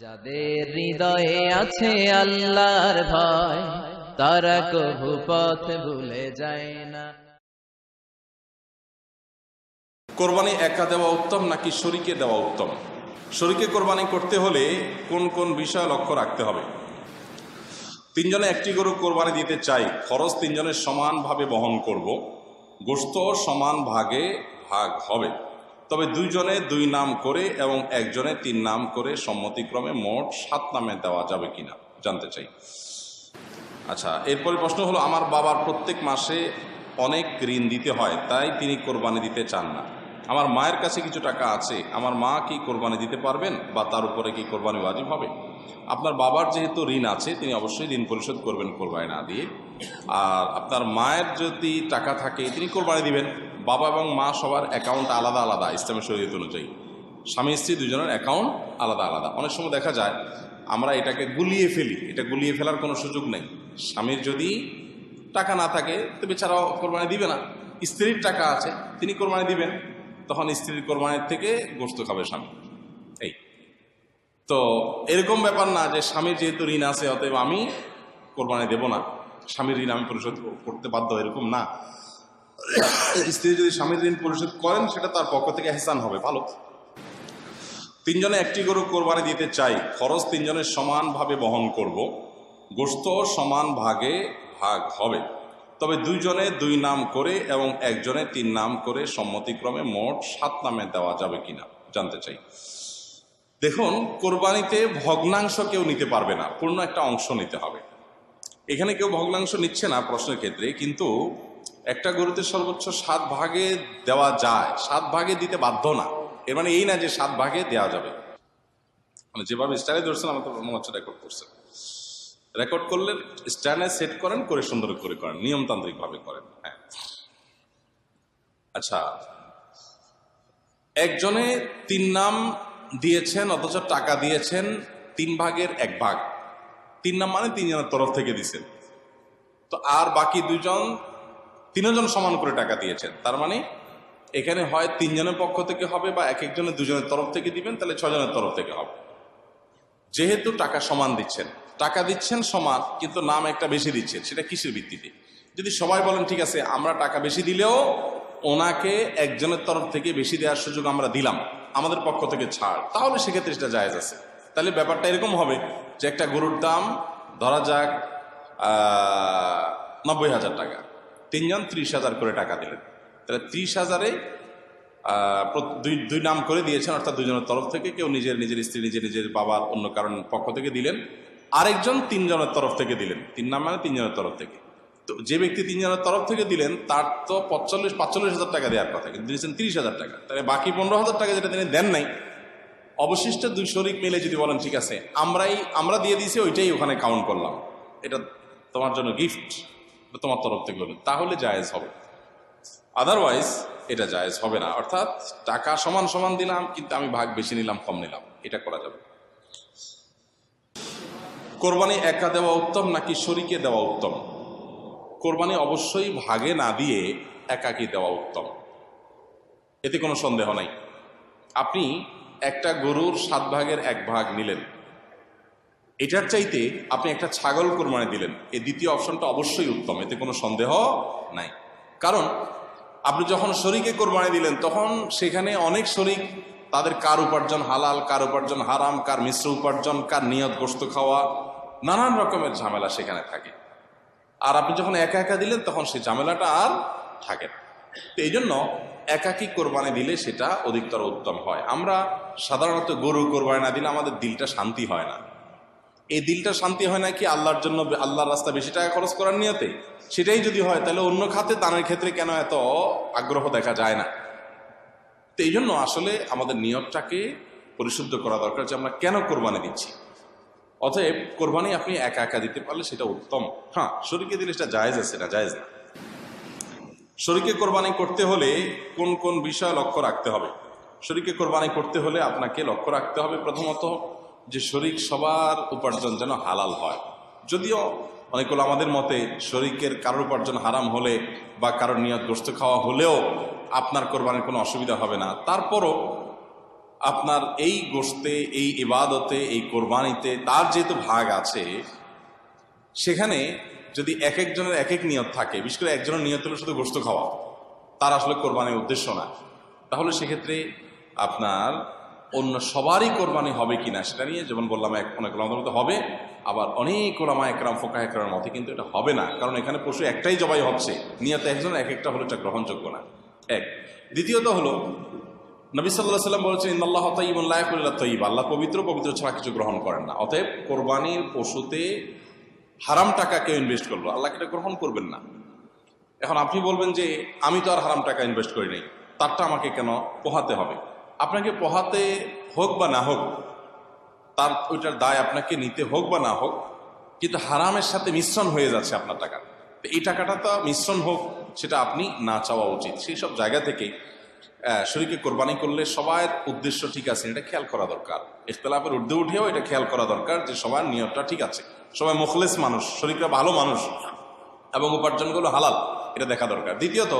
যাদের হৃদয়ে আছে আল্লাহর ভয়, তারা কভু পথ ভুলে যায় না। কোরবানি একা দেওয়া উত্তম নাকি শরীকে দেওয়া উত্তম? শরীকে কোরবানি করতে হলে কোন কোন বিষয় লক্ষ্য রাখতে হবে? তিনজনে একটি গরু কোরবানি দিতে চাই, খরচ তিনজনের সমানভাবে বহন করব, গোস্ত সমান ভাগে ভাগ হবে। তবে দুইজনে দুই নাম করে এবং একজনে তিন নাম করে সম্মতিক্রমে মোট সাত নামে দেওয়া যাবে কিনা জানতে চাই। আচ্ছা এরপরে প্রশ্ন হলো, আমার বাবার প্রত্যেক মাসে অনেক ঋণ দিতে হয়, তাই তিনি কোরবানি দিতে চান না। আমার মায়ের কাছে কিছু টাকা আছে, আমার মা কি কোরবানি দিতে পারবেন বা তার উপরে কি কোরবানি ওয়াজিব হবে? আপনার বাবার যেহেতু ঋণ আছে, তিনি অবশ্যই ঋণ পরিশোধ করবেন কোরবানি না দিয়ে। আর আপনার মায়ের যদি টাকা থাকে, তিনি কোরবানি দিবেন। বাবা এবং মা সবার অ্যাকাউন্ট আলাদা আলাদা ইসলামের শরীয়ত অনুযায়ী। স্বামী স্ত্রী দুজনের অ্যাকাউন্ট আলাদা আলাদা। অনেক সময় দেখা যায়, আমরা এটাকে গুলিয়ে ফেলি। এটা গুলিয়ে ফেলার কোনো সুযোগ নেই। স্বামীর যদি টাকা না থাকে, তো বেচারাও কোরবানি দিবে না। স্ত্রীর টাকা আছে, তিনি কোরবানি দিবেন। তখন স্ত্রীর কোরবানির থেকে গোস্ত খাবে স্বামী। এই। তো এরকম ব্যাপার না যে স্বামীর যেহেতু ঋণ আছে, অতএব আমি কোরবানি দেব না। স্বামীর ঋণ আমি পরিশোধ করতে বাধ্য, এরকম না। স্ত্রী যদি স্বামীর ঋণ পরিশোধ করেন, সেটা তার পক্ষ থেকে হেসান হবে। ভালো? তিনজনে একটি গরু কোরবানি দিতে চাই, খরচ তিনজনের সমানভাবে বহন করব। গোস্ত সমান ভাগে ভাগ হবে। তবে দুইজনে দুই নাম করে এবং একজনে তিন নাম করে সম্মতিক্রমে মোট সাত নামে দেওয়া যাবে কিনা, জানতে চাই। দেখুন, কোরবানিতে ভগ্নাংশ কেউ নিতে পারবে না, পূর্ণ একটা অংশ নিতে হবে। এখানে কেউ ভগ্নাংশ নিচ্ছে না প্রশ্নের ক্ষেত্রে, কিন্তু একটা গরুতে সর্বোচ্চ সাত ভাগে দেওয়া যায়। সাত ভাগে দিতে বাধ্য না। এর মানে এই না যে সাত ভাগে দেওয়া যাবে। মানে যেভাবে স্টাইলে ধরছেন, আমার তো মনে হচ্ছে রেকর্ড করছেন। রেকর্ড করলে স্ট্যান্ডে সেট করেন, করে সুন্দর করে করেন। নিয়মতান্ত্রিক ভাবে করেন। হ্যাঁ। আচ্ছা। একজনে তিন নাম দিয়েছেন, অথচ টাকা দিয়েছেন, তিন ভাগের এক ভাগ। তিন নাম মানে তিনজনের তরফ থেকে দিছেন। তো আর বাকি দুজন তিনজন সমান করে টাকা দিয়েছেন। তার মানে এখানে হয় তিনজনের পক্ষ থেকে হবে বা এক একজনের দুজনের তরফ থেকে দিবেন, তাহলে ছজনের তরফ থেকে হবে। যেহেতু টাকা সমান দিচ্ছেন, টাকা দিচ্ছেন সমান, কিন্তু নাম একটা বেশি দিচ্ছেন, সেটা কিসের ভিত্তিতে? যদি সবাই বলেন, ঠিক আছে, আমরা টাকা বেশি দিলেও ওনাকে একজনের তরফ থেকে বেশি দেওয়ার সুযোগ আমরা দিলাম, আমাদের পক্ষ থেকে ছাড়, তাহলে সেক্ষেত্রে সেটা জায়েজ আছে। তাহলে ব্যাপারটা এরকম হবে যে একটা গরুর দাম ধরা যাক নব্বই হাজার টাকা। তিনজন ত্রিশ হাজার করে টাকা দিলেন। তাহলে ত্রিশ হাজারে দুই দুই নাম করে দিয়েছেন, অর্থাৎ দুজনের তরফ থেকে কেউ নিজের নিজের স্ত্রী, নিজের নিজের বাবার অন্য কারণ পক্ষ থেকে দিলেন। আরেকজন তিনজনের তরফ থেকে দিলেন। তিন নাম মানে তিনজনের তরফ থেকে। তো যে ব্যক্তি তিনজনের তরফ থেকে দিলেন, তার তো পঁচল্লিশ, পাঁচচল্লিশ হাজার টাকা দেওয়ার কথা, কিন্তু দিয়েছেন তিরিশ হাজার টাকা। তাহলে বাকি পনেরো হাজার টাকা যেটা তিনি দেন নাই, অবশিষ্ট দুই শরিক মিলে যদি বলেন, ঠিক আছে, আমরাই, আমরা দিয়ে দিয়েছি, ওইটাই ওখানে কাউন্ট করলাম। এটা তোমার জন্য গিফট তোমার তরফ থেকে হলো তাহলে জায়েজ হবে। আদারওয়াইজ এটা জায়েজ হবে না। অর্থাৎ টাকা সমান সমান দিলাম, কিন্তু আমি ভাগ বেশি নিলাম, কম নিলাম। এটা করা যাবে। কোরবানি একা দেওয়া উত্তম নাকি শরিকে দেওয়া উত্তম? কোরবানি অবশ্যই ভাগে না দিয়ে একাকি দেওয়া উত্তম। এতে কোনো সন্দেহ নাই। আপনি একটা গরুর সাত ভাগের এক ভাগ নিলেন। এটার চাইতে আপনি একটা ছাগল কোরবানি দিলেন। এই দ্বিতীয় অপশনটা অবশ্যই উত্তম, এতে কোনো সন্দেহ নাই। কারণ, আপনি যখন শরীকে কোরবানি দিলেন, তখন সেখানে অনেক শরিক তাদের কার উপার্জন হালাল, কার উপার্জন হারাম, কার মিশ্র উপার্জন, কার নিয়ত গোস্ত খাওয়া, নানান রকমের ঝামেলা সেখানে থাকে। আর আপনি যখন একা একা দিলেন, তখন সেই ঝামেলাটা আর থাকে না। তো এই জন্য একাকি কোরবানি দিলে সেটা অধিকতর উত্তম হয়। আমরা সাধারণত গরু কোরবানি না দিলে আমাদের দিলটা শান্তি হয় না। এই দিলটা শান্তি হয় না কি আল্লাহর জন্য আল্লাহর রাস্তা বেশি টাকা খরচ করার নিয়তে? সেটাই যদি হয়, তাহলে অন্য খাতে দানের ক্ষেত্রে কেন এত আগ্রহ দেখা যায় না? তো এই জন্য আসলে আমাদের নিয়তটাকে পরিশুদ্ধ করা দরকার যে আমরা কেন কোরবানি দিচ্ছি। অতএব কোরবানি আপনি একা একা দিতে পারলে সেটা উত্তম। হ্যাঁ শরীরকে দিলে সেটা জায়েজ আছে না জায়েজ না। শরীরকে কোরবানি করতে হলে কোন কোন বিষয় লক্ষ্য রাখতে হবে? শরীরকে কোরবানি করতে হলে আপনাকে লক্ষ্য রাখতে হবে প্রথমত যে শরীর সবার উপার্জন যেন হালাল হয়। যদিও অনেকগুলো আমাদের মতে শরিকের কারোর উপার্জন হারাম হলে বা কারোর নিয়ত গোস্ত খাওয়া হলেও আপনার কোরবানির কোনো অসুবিধা হবে না। তারপরও আপনার এই গোস্তে এই ইবাদতে, এই কোরবানিতে তার যেহেতু ভাগ আছে, সেখানে যদি এক একজনের এক এক নিয়ত থাকে, বিশেষ করে একজনের নিয়ত হলো শুধু গোস্ত খাওয়া, তার আসলে কোরবানির উদ্দেশ্য না। তাহলে সেক্ষেত্রে আপনার অন্য সবারই কোরবানি হবে কিনা সেটা নিয়ে যেমন বললাম, এক অনেক ওলামাদের মতো হবে, আবার অনেক ওলামা একরাম ফোকা একরামের মতে কিন্তু এটা হবে না। কারণ এখানে পশু একটাই জবাই হচ্ছে, নিয়ত একজন এক একটা হলো এটা গ্রহণযোগ্য না। এক। দ্বিতীয়ত হলো, নবী সাল্লাহ সাল্লাম বলেছেন ইন্দাল্লাহ তাইবুল্লাহ তৈব আল্লাহ পবিত্র পবিত্র ছাড়া কিছু গ্রহণ করেন না। অতএব কোরবানির পশুতে হারাম টাকা কেউ ইনভেস্ট করল, আল্লাহ এটা গ্রহণ করবেন না? এখন আপনি বলবেন যে, আমি তো আর হারাম টাকা ইনভেস্ট করি নাই, তারটা আমাকে কেন পোহাতে হবে? আপনাকে পোহাতে হোক বা না হোক, তার ওইটার দায় আপনাকে নিতে হোক বা না হোক, কিন্তু হারামের সাথে মিশ্রণ হয়ে যাচ্ছে আপনার টাকা। তো এই টাকাটা তো মিশ্রণ হোক, সেটা আপনি না চাওয়া উচিত। সেই সব জায়গা থেকে শরীরকে কোরবানি করলে সবার উদ্দেশ্য ঠিক আছে, এটা খেয়াল করা দরকার। ইখতলাফের ঊর্ধ্বে উঠেও এটা খেয়াল করা দরকার যে সবার নিয়তটা ঠিক আছে। সবাই মুখলেস মানুষ, শরীরটা ভালো মানুষ এবং উপার্জনগুলো হালাল, এটা দেখা দরকার। দ্বিতীয়ত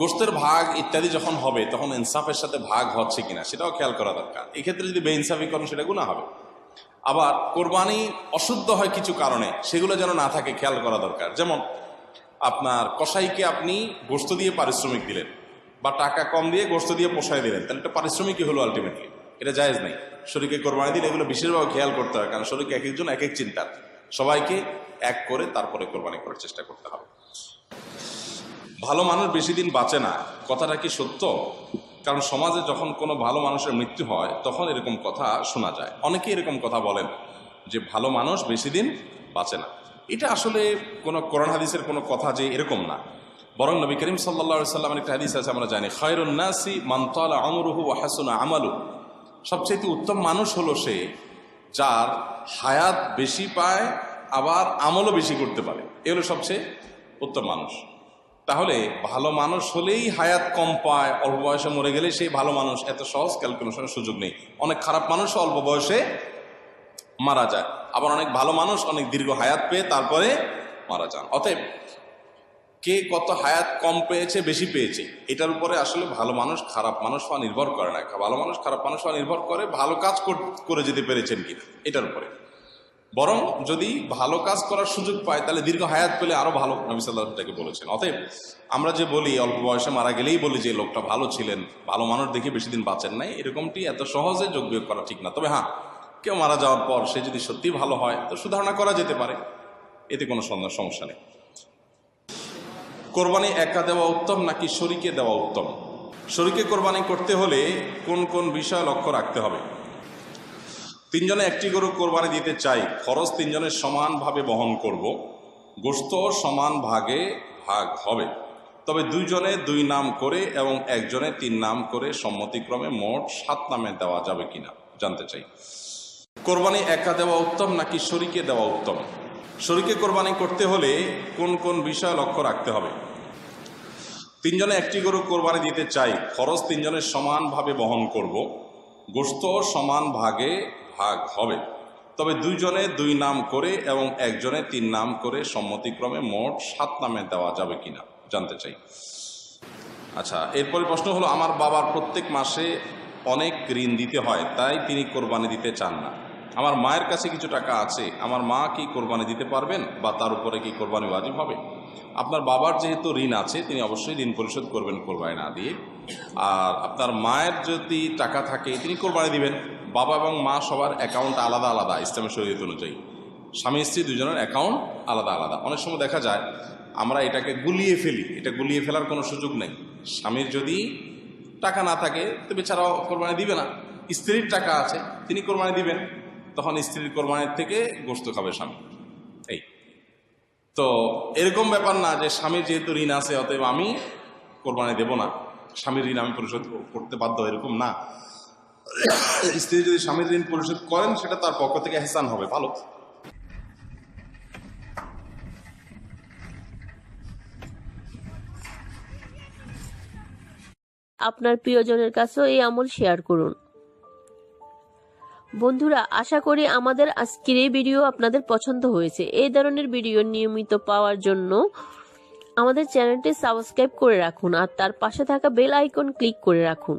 গোস্তের ভাগ ইত্যাদি যখন হবে, তখন ইনসাফের সাথে ভাগ হচ্ছে কিনা, সেটাও খেয়াল করা দরকার। এক্ষেত্রে যদি বেইনসাফি করেন, সেটা গুণা হবে। আবার কোরবানি অশুদ্ধ হয় কিছু কারণে, সেগুলো যেন না থাকে, খেয়াল করা দরকার। যেমন, আপনার কসাইকে আপনি গোস্ত দিয়ে পারিশ্রমিক দিলেন, বা টাকা কম দিয়ে গোস্ত দিয়ে পোষায় দিলেন, তাহলে এটা পারিশ্রমিকই হলো আলটিমেটলি এটা জায়েজ নেই। শরীরকে কোরবানি দিলে এগুলো বিশেষভাবে খেয়াল করতে হয়, কারণ শরীরকে এক একজন, এক এক চিন্তার। সবাইকে এক করে তারপরে কোরবানি করার চেষ্টা করতে হবে। ভালো মানুষ বেশি দিন বাঁচে না। কথাটা কি সত্য? কারণ সমাজে যখন কোনো ভালো মানুষের মৃত্যু হয়, তখন এরকম কথা শোনা যায়। অনেকে এরকম কথা বলেন যে, ভালো মানুষ বেশি দিন বাঁচে না। এটা আসলে কোনো কোরআন হাদিসের কোনো কথা যে এরকম না। বরং নবী করিম সাল্লা সাল্লামের একটা হাদিস আছে, আমরা জানি খয়রুন্নাসি মান্তালা আমরুহু হাসুনা আমালু সবচেয়ে উত্তম মানুষ হলো সে যার হায়াত বেশি পায়, আবার আমলও বেশি করতে পারে। এ হলো সবচেয়ে উত্তম মানুষ। তাহলে ভালো মানুষ হলেই হায়াত কম পায়, অল্প বয়সে মরে গেলে সেই ভালো মানুষ। এত সহজ ক্যালকুলেশনের সুযোগ নেই। অনেক খারাপ মানুষ অল্প বয়সে মারা যায়। আবার অনেক ভালো মানুষ অনেক দীর্ঘ হায়াত পেয়ে তারপরে মারা যান। অতএব কে কত হায়াত কম পেয়েছে, বেশি পেয়েছে, এটার উপরে আসলে ভালো মানুষ খারাপ মানুষ হওয়া নির্ভর করে না। ভালো মানুষ খারাপ মানুষ হওয়া নির্ভর করে, ভালো কাজ কর- যেতে পেরেছেন কিনা, এটার উপরে। বরং যদি ভালো কাজ করার সুযোগ পায়, তাহলে দীর্ঘ হায়াত পেলে আরও ভালো নবী সাল্লাহটাকে বলেছেন। অতএব আমরা যে বলি, অল্প বয়সে মারা গেলেই বলি যে, লোকটা ভালো ছিলেন, ভালো মানুষ দেখে বেশি দিন বাঁচেন নাই, এরকমটি এত সহজে যোগ বিয়োগ করা ঠিক না। তবে হ্যাঁ কেউ মারা যাওয়ার পর সে যদি সত্যি ভালো হয়, তো সুধারণা করা যেতে পারে। এতে কোনো সমস্যা নেই। কোরবানি একা দেওয়া উত্তম নাকি শরীকে দেওয়া উত্তম? শরীকে কোরবানি করতে হলে কোন কোন বিষয় লক্ষ্য রাখতে হবে? তিনজনে একটি গরু কোরবানি দিতে চাই, খরচ তিনজনের সমানভাবে বহন করব গোস্ত সমান ভাগে ভাগ হবে। তবে দুইজনে দুই নাম করে এবং একজনে তিন নাম করে সম্মতিক্রমে মোট সাত নামে দেওয়া যাবে কিনা জানতে চাই। কোরবানি একা দেওয়া উত্তম নাকি শরীকে দেওয়া উত্তম? শরীকে কোরবানি করতে হলে কোন কোন বিষয় লক্ষ্য রাখতে হবে? তিনজনে একটি গরু কোরবানি দিতে চাই, খরচ তিনজনের সমানভাবে বহন করব গোস্ত সমান ভাগে ভাগ হবে। তবে দুইজনে দুই নাম করে এবং একজনে তিন নাম করে সম্মতিক্রমে মোট সাত নামে দেওয়া যাবে কিনা জানতে চাই। আচ্ছা এরপরে প্রশ্ন হলো, আমার বাবার প্রত্যেক মাসে অনেক ঋণ দিতে হয়, তাই তিনি কোরবানি দিতে চান না। আমার মায়ের কাছে কিছু টাকা আছে, আমার মা কি কোরবানি দিতে পারবেন বা তার উপরে কি কোরবানি ওয়াজিব হবে? আপনার বাবার যেহেতু ঋণ আছে, তিনি অবশ্যই ঋণ পরিশোধ করবেন কোরবানি না দিয়ে। আর আপনার মায়ের যদি টাকা থাকে, তিনি কোরবানি দিবেন। বাবা এবং মা সবার অ্যাকাউন্ট আলাদা আলাদা, ইসলামের শরীয়ত অনুযায়ী। স্বামী স্ত্রী দুজনের অ্যাকাউন্ট আলাদা আলাদা। অনেক সময় দেখা যায়, আমরা এটাকে গুলিয়ে ফেলি। এটা গুলিয়ে ফেলার কোনো সুযোগ নেই। স্বামীর যদি টাকা না থাকে, তো বেচারাও কোরবানি দিবে না। স্ত্রীর টাকা আছে, তিনি কোরবানি দিবেন। তখন স্ত্রীর কোরবানির থেকে গোস্ত খাবে স্বামী। এই। তো এরকম ব্যাপার না যে স্বামীর যেহেতু ঋণ আছে, অতএব আমি কোরবানি দেব না। স্বামীর ঋণ আমি পরিশোধ করতে বাধ্য, এরকম না। স্ত্রী যদি স্বামীর ঋণ পরিশোধ করেন, সেটা তার পক্ষ থেকে হেসান হবে। ভালো। আপনার প্রিয়জনের কাছেও এই আমল শেয়ার করুন। বন্ধুরা, আশা করি আমাদের আজকের এই ভিডিও আপনাদের পছন্দ হয়েছে। এই ধরনের ভিডিও নিয়মিত পাওয়ার জন্য আমাদের চ্যানেলটি সাবস্ক্রাইব করে রাখুন আর তার পাশে থাকা বেল আইকন ক্লিক করে রাখুন।